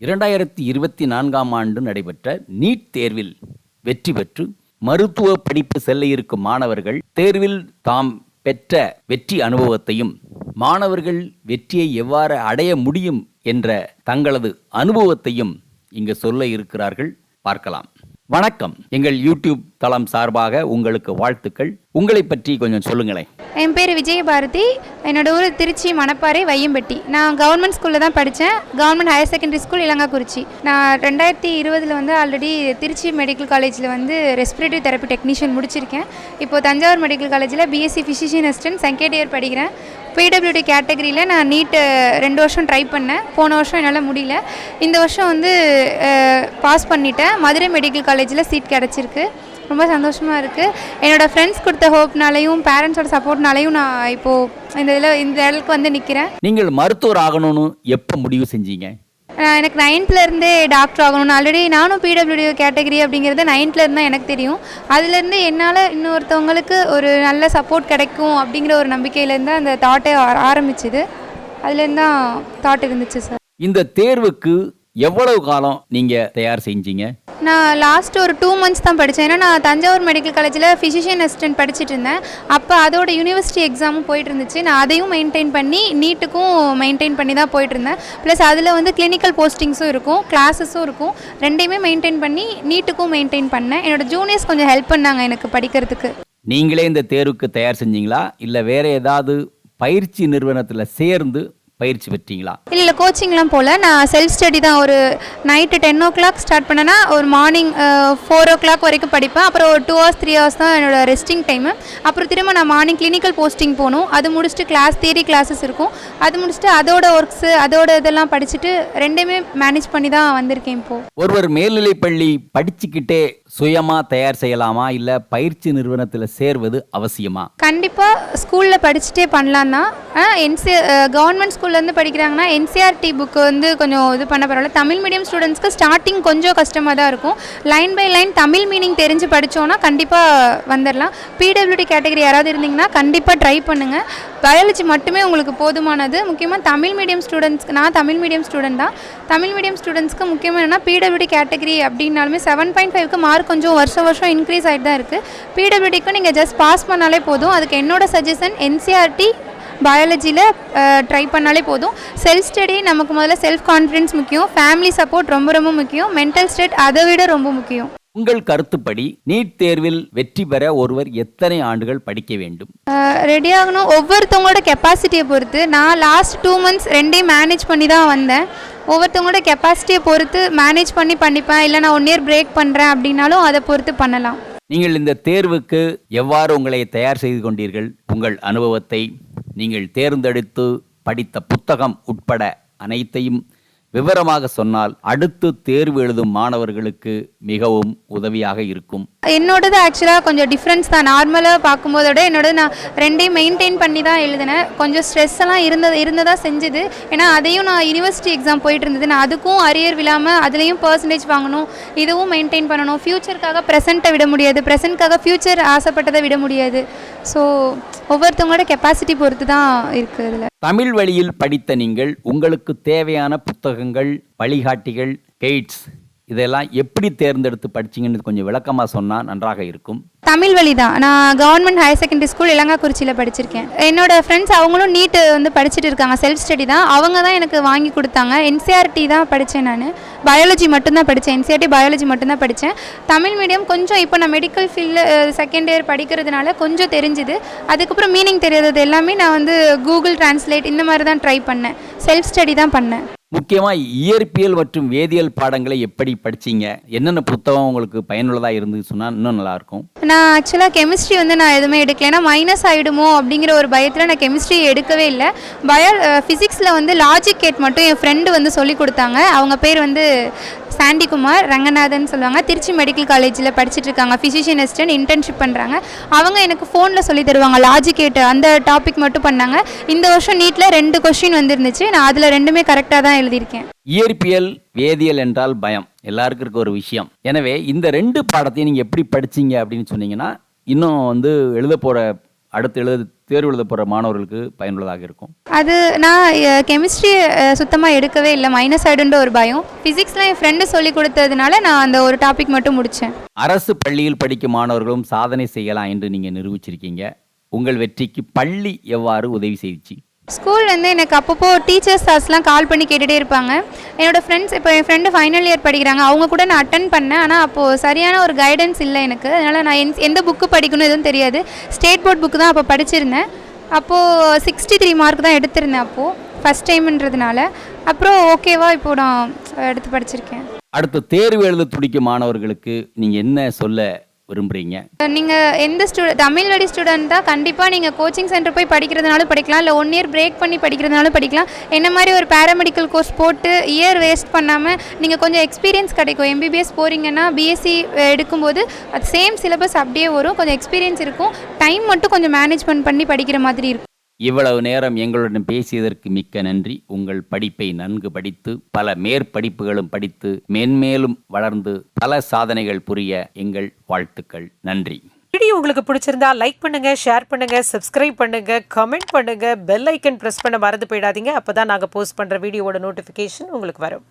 இரண்டாயிரத்தி இருபத்தி நான்காம் ஆண்டு நடைபெற்ற நீட் தேர்வில் வெற்றி பெற்று மருத்துவ படிப்பு செல்ல இருக்கும் மாணவர்கள் தேர்வில் தாம் பெற்ற வெற்றி அனுபவத்தையும் மாணவர்கள் வெற்றியை எவ்வாறு அடைய முடியும் என்ற தங்களது அனுபவத்தையும் இங்கு சொல்ல இருக்கிறார்கள். பார்க்கலாம். வணக்கம். எங்கள் யூடியூப் தளம் சார்பாக உங்களுக்கு வாழ்த்துக்கள். உங்களை பற்றி கொஞ்சம் சொல்லுங்களேன். என் பேர் விஜயபாரதி. என்னோட ஊர் திருச்சி மணப்பாறை வையம்பட்டி. நான் கவர்மெண்ட் ஸ்கூலில் தான் படித்தேன் government higher secondary school Ilangakurichi. நான் ரெண்டாயிரத்தி இருபதில் வந்து ஆல்ரெடி திருச்சி மெடிக்கல் காலேஜில் வந்து ரெஸ்பிரேட்டரி தெரப்பி டெக்னீஷியன் முடிச்சிருக்கேன். இப்போது தஞ்சாவூர் மெடிக்கல் காலேஜில் BSc physician assistant second year படிக்கிறேன். பிடபிள்யூடி கேட்டகரியில் நான் நீட்டு ரெண்டு வருஷம் ட்ரை பண்ணேன். போன வருஷம் என்னால் முடியல. இந்த வருஷம் வந்து பாஸ் பண்ணிட்டேன். மதுரை மெடிக்கல் காலேஜில் சீட் கிடச்சிருக்கு. ரொம்ப சந்தோஷமாக இருக்குது என்னோடய ஃப்ரெண்ட்ஸ் கொடுத்த ஹோப்னாலையும் பேரண்ட்ஸோட சப்போர்ட்னாலையும் நான் இப்போது இந்த இதில் இந்த இடத்துக்கு வந்து நிற்கிறேன் நீங்கள் மருத்துவர் ஆகணும்னு எப்போ முடிவு செஞ்சீங்க? எனக்கு நைன்த்தில் இருந்தே டாக்டர் ஆகணும்னு ஆல்ரெடி நானும் பிடபிள்யூடி கேட்டகரி அப்படிங்கிறது நைன்த்தில் இருந்தால் எனக்கு தெரியும். அதுலேருந்து என்னால் இன்னொருத்தவங்களுக்கு ஒரு நல்ல சப்போர்ட் கிடைக்கும் அப்படிங்கிற ஒரு நம்பிக்கையிலேருந்து அந்த தாட்டே ஆரம்பிச்சுது. அதுலேருந்து தான் தாட் இருந்துச்சு சார் இந்த தேர்வுக்கு எவ்வளவு காலம் நீங்க தயார் செஞ்சீங்க? நான் லாஸ்ட் ஒரு டூ மந்த்ஸ் தான் படித்தேன் ஏன்னா நான் தஞ்சாவூர் மெடிக்கல் காலேஜில் ஃபிசிஷியன் அசிஸ்டன்ட் படிச்சுட்டு இருந்தேன். அப்போ அதோட யூனிவர்சிட்டி எக்ஸாமும் போயிட்டு இருந்துச்சு. நான் அதையும் மெயின்டைன் பண்ணி நீட்டுக்கும் மெயின்டைன் பண்ணி தான் போயிட்டு இருந்தேன். ப்ளஸ் அதில் வந்து கிளினிக்கல் போஸ்டிங்ஸும் இருக்கும் கிளாஸஸும் இருக்கும். ரெண்டையுமே மெயின்டைன் பண்ணி நீட்டுக்கும் மெயின்டைன் பண்ணேன். என்னோட ஜூனியர்ஸ் கொஞ்சம் ஹெல்ப் பண்ணாங்க எனக்கு படிக்கிறதுக்கு. நீங்களே இந்த தேர்வுக்கு தயார் செஞ்சீங்களா? இல்லை வேறு ஏதாவது பயிற்சி நிறுவனத்தில் சேர்ந்து பயிற்சி பெற்றீங்களா? இல்லை கோச்சிங்லாம் போகல நான் செல்ஃப் ஸ்டடி தான் ஒரு night ten o'clock start பண்ணேன்னா ஒரு மார்னிங் ஃபோர் ஓ கிளாக் வரைக்கும் படிப்பேன். அப்புறம் ஒரு டூ ஹவர்ஸ் த்ரீ ஹவர்ஸ் தான் என்னோட ரெஸ்டிங் டைமு அப்புறம் திரும்ப நான் மார்னிங் கிளினிக்கல் போஸ்டிங் போகணும். அது முடிச்சுட்டு கிளாஸ் தியரி கிளாஸஸ் இருக்கும். அது முடிச்சுட்டு அதோட ஒர்க்ஸு அதோட இதெல்லாம் படிச்சுட்டு ரெண்டுமே மேனேஜ் பண்ணி தான் வந்திருக்கேன் இப்போது ஒருவர் மேல்நிலைப்பள்ளி படிச்சுக்கிட்டே சுயமா தயார் செய்யலாமா? இல்லை பயிற்சி நிறுவனத்தில் சேர்வது அவசியமா? கண்டிப்பாக ஸ்கூலில் படிச்சுட்டே பண்ணலாம் தான் என்சி கவர்மெண்ட் ஸ்கூல்லேருந்து படிக்கிறாங்கன்னா என்சிஆர்டி புக்கு வந்து கொஞ்சம் இது பண்ண பரவாயில்ல. தமிழ் மீடியம் ஸ்டூடெண்ட்ஸ்க்கு ஸ்டார்டிங் கொஞ்சம் கஷ்டமாக தான் இருக்கும். Line by line Tamil meaning தெரிஞ்சு படித்தோன்னா கண்டிப்பாக வந்துடலாம் பிடபிள்யூடி கேட்டகரி யாராவது இருந்தீங்கன்னா கண்டிப்பாக ட்ரை பண்ணுங்கள் பயாலஜி மட்டுமே உங்களுக்கு போதுமானது. முக்கியமாக தமிழ் மீடியம் ஸ்டூடெண்ட்ஸ்க்கு நான் தமிழ் மீடியம் ஸ்டூடெண்ட் தான். தமிழ் மீடியம் ஸ்டூடெண்ட்ஸ்க்கு முக்கியமாக என்னென்னா பிடபிள்யூடி கேட்டகரி அப்படின்னாலுமே செவன் பாயிண்ட் ஃபைவ்க்கு மார்க் கொஞ்சம் வருஷம் வருஷம் இன்க்ரீஸ் ஆகிட்டு தான் இருக்குது பிடபிள்யூடிக்கும் நீங்கள் ஜஸ்ட் பாஸ் பண்ணாலே போதும். அதுக்கு என்னோட சஜஷன் என்சிஆர்டி பயாலஜியில் ட்ரை பண்ணாலே போதும். செல்ஃப் ஸ்டடி நமக்கு முதல்ல செல்ஃப் கான்ஃபிடென்ஸ் முக்கியம். ஃபேமிலி சப்போர்ட் ரொம்ப ரொம்ப முக்கியம். மென்டல் ஸ்டேட் அதை விட ரொம்ப முக்கியம். உங்கள் கருத்துப்படி நீட் தேர்வில் வெற்றி பெற ஒருவர் எத்தனை ஆண்டுகள் படிக்க வேண்டும்? ரெடி ஆகணும். ஒவ்வொருத்தவங்களோட கெப்பாசிட்டியை பொறுத்து. நான் லாஸ்ட் டூ மந்த்ஸ் ரெண்டையும் மேனேஜ் பண்ணி தான் வந்தேன். ஒவ்வொருத்தவங்களோட கெப்பாசிட்டியை பொறுத்து மேனேஜ் பண்ணி பண்ணிப்பேன். இல்லை நான் ஒன் இயர் பிரேக் பண்ணுறேன் அப்படின்னாலும் அதை பொறுத்து பண்ணலாம். நீங்கள் இந்த தேர்வுக்கு எவ்வாறு உங்களை தயார் செய்து கொண்டீர்கள்? உங்கள் அனுபவத்தை நீங்கள் தேர்ந்தெடுத்து படித்த புத்தகம் உட்பட அனைத்தையும் விவரமாக சொன்னால் அடுத்து தேர்வு எழுதும் மாணவர்களுக்கு மிகவும் உதவியாக இருக்கும். என்னோடது ஆக்சுவலாக கொஞ்சம் டிஃப்ரென்ஸ் தான். நார்மலாக பார்க்கும்போதோட என்னோட நான் ரெண்டையும் மெயின்டைன் பண்ணி தான் எழுதினேன். கொஞ்சம் ஸ்ட்ரெஸ் எல்லாம் இருந்தது இருந்ததாக செஞ்சுது. ஏன்னா அதையும் நான் யூனிவர்சிட்டி எக்ஸாம் போயிட்டு இருந்தது. நான் அதுக்கும் அரியர் விழாமல் அதுலேயும் பர்சன்டேஜ் வாங்கணும். இதுவும் மெயின்டைன் பண்ணணும். ஃப்யூச்சருக்காக ப்ரெசென்ட்டை விட முடியாது. ப்ரெசென்ட்காக ஃப்யூச்சர் ஆசைப்பட்டதை விட முடியாது. ஸோ ஒவ்வொருத்தவங்களோட கெப்பாசிட்டி பொறுத்து தான் இருக்குது இதில். தமிழ் வழியில் படித்த நீங்கள் உங்களுக்கு தேவையான புத்தகங்கள் வழிகாட்டிகள் கைட்ஸ் இதெல்லாம் எப்படி தேர்ந்தெடுத்து படிச்சிங்கன்னு கொஞ்சம் விளக்கமாக சொன்னால் நன்றாக இருக்கும். தமிழ் வழி தான். நான் கவர்மெண்ட் ஹையர் செகண்டரி ஸ்கூல் இளங்காக்குறிச்சியில் படிச்சிருக்கேன். என்னோட ஃப்ரெண்ட்ஸ் அவங்களும் நீட்டு வந்து படிச்சுட்டு இருக்காங்க. செல்ஃப் ஸ்டடி தான். அவங்க தான் எனக்கு வாங்கி கொடுத்தாங்க. என்சிஆர்டி தான் படித்தேன் நான். பயாலஜி மட்டும்தான் படித்தேன் என்சிஆர்டி பயாலஜி மட்டும்தான் படித்தேன் தமிழ் மீடியம் கொஞ்சம் இப்போ நான் மெடிக்கல் ஃபீல்டில் செகண்ட் இயர் படிக்கிறதுனால கொஞ்சம் தெரிஞ்சுது. அதுக்கப்புறம் மீனிங் தெரியாதது எல்லாமே நான் வந்து கூகுள் டிரான்ஸ்லேட் இந்த மாதிரி தான் ட்ரை பண்ணேன். செல்ஃப் ஸ்டடி தான் பண்ணேன். முக்கியமாக இயற்பியல் மற்றும் வேதியியல் பாடங்களை எப்படி படிச்சீங்க? என்னென்ன புத்தகம் உங்களுக்கு பயனுள்ளதாக இருந்து சொன்னால் இன்னும் நல்லாயிருக்கும். நான் ஆக்சுவலாக கெமிஸ்ட்ரி வந்து நான் எதுவுமே எடுக்கல. ஏன்னா மைனஸ் ஆகிடுமோ அப்படிங்கிற ஒரு பயத்தில் நான் கெமிஸ்ட்ரி எடுக்கவே இல்லை. பயோ ஃபிசிக்ஸில் வந்து லாஜிக் கேட் மட்டும் என் ஃப்ரெண்டு வந்து சொல்லி கொடுத்தாங்க. அவங்க பேர் வந்து சாண்டிகுமார் ரங்கநாதன் சொல்லுவாங்க. திருச்சி மெடிக்கல் காலேஜில் படிச்சுட்டு இருக்காங்க ஃபிசிஷியன் அசிஸ்டன்ட் இன்டர்ன்ஷிப் பண்ணுறாங்க அவங்க எனக்கு ஃபோனில் சொல்லி தருவாங்க. லாஜிகேட்டு அந்த டாபிக் மட்டும் பண்ணாங்க. இந்த வருஷம் நீட்டில் ரெண்டு கொஷின் வந்துருந்துச்சு. நான் அதில் ரெண்டுமே கரெக்டாக தான் எழுதியிருக்கேன். இயற்பியல் வேதியியல் என்றால் பயம். எல்லாருக்கும் இருக்க ஒரு விஷயம். எனவே இந்த ரெண்டு பாடத்தையும் நீங்கள் எப்படி படிச்சீங்க அப்படின்னு சொன்னீங்கன்னா இன்னும் வந்து எழுத போகிற அடுத்து எழுத தேர்வு எழுத போகிற மாணவர்களுக்கு பயனுள்ளதாக இருக்கும். அது நான் கெமிஸ்ட்ரி சுத்தமாக எடுக்கவே இல்லை. மைனஸ் ஆயிடுன்ற ஒரு பயம். ஃபிசிக்ஸ்லாம் என் ஃப்ரெண்டு சொல்லி கொடுத்ததுனால நான் அந்த ஒரு டாபிக் மட்டும் முடித்தேன் அரசு பள்ளியில் படிக்கும் மாணவர்களும் சாதனை செய்யலாம் என்று நீங்கள் நிரூபிச்சிருக்கீங்க. உங்கள் வெற்றிக்கு பள்ளி எவ்வாறு உதவி செய்துச்சு ஸ்கூல் வந்து எனக்கு அப்பப்போ டீச்சர்ஸ் சார்ஸ்லாம் கால் பண்ணி கேட்டுகிட்டே இருப்பாங்க. என்னோடய ஃப்ரெண்ட்ஸ் இப்போ என் ஃப்ரெண்டு ஃபைனல் இயர் படிக்கிறாங்க. அவங்க கூட நான் அட்டன் பண்ணேன். ஆனால் அப்போது சரியான ஒரு கைடன்ஸ் இல்லை எனக்கு. அதனால் நான் என் எந்த புக்கு படிக்கணும் எதுவும் தெரியாது. ஸ்டேட் போர்ட் புக்கு தான் அப்போ படிச்சிருந்தேன். அப்போது சிக்ஸ்டி த்ரீ மார்க் தான் எடுத்திருந்தேன் அப்போது ஃபஸ்ட் டைம்ன்றதுனால அப்புறம் ஓகேவா இப்போ நான் எடுத்து படிச்சிருக்கேன். அடுத்து தேர்வு எழுத துடிக்கும் மாணவர்களுக்கு நீங்கள் என்ன சொல்ல விரும்புகிறீங்க நீங்கள் எந்த ஸ்டூடெண்ட் தமிழ் வழி ஸ்டூடெண்ட்டாக கண்டிப்பாக நீங்கள் கோச்சிங் சென்டர் போய் படிக்கிறதுனாலும் படிக்கலாம். இல்லை ஒன் இயர் பிரேக் பண்ணி படிக்கிறதுனாலும் படிக்கலாம். என்ன மாதிரி ஒரு பேராமெடிக்கல் கோர்ஸ் போட்டு இயர் வேஸ்ட் பண்ணாமல் நீங்கள் கொஞ்சம் எக்ஸ்பீரியன்ஸ் கிடைக்கும். எம்பிபிஎஸ் போகிறீங்கன்னா பிஎஸ்சி எடுக்கும்போது அது சேம் சிலபஸ் அப்படியே வரும். கொஞ்சம் எக்ஸ்பீரியன்ஸ் இருக்கும். டைம் மட்டும் கொஞ்சம் மேனேஜ்மெண்ட் பண்ணி படிக்கிற மாதிரி இருக்கும். இவ்வளவு நேரம் எங்களுடன் பேசியதற்கு மிக்க நன்றி. உங்கள் படிப்பை நன்கு படித்து பல மேற்படிப்புகளும் படித்து மென்மேலும் வளர்ந்து பல சாதனைகள் புரிய எங்கள் வாழ்த்துக்கள். நன்றி. வீடியோ உங்களுக்கு பிடிச்சிருந்தா லைக் பண்ணுங்க ஷேர் பண்ணுங்க சப்ஸ்கிரைப் பண்ணுங்க கமெண்ட் பண்ணுங்க பெல் ஐக்கன் பிரஸ் பண்ண மறந்து போயிடாதீங்க. அப்பதான் நாங்கள் போஸ்ட் பண்ற வீடியோவோட நோட்டிபிகேஷன் உங்களுக்கு வரும்.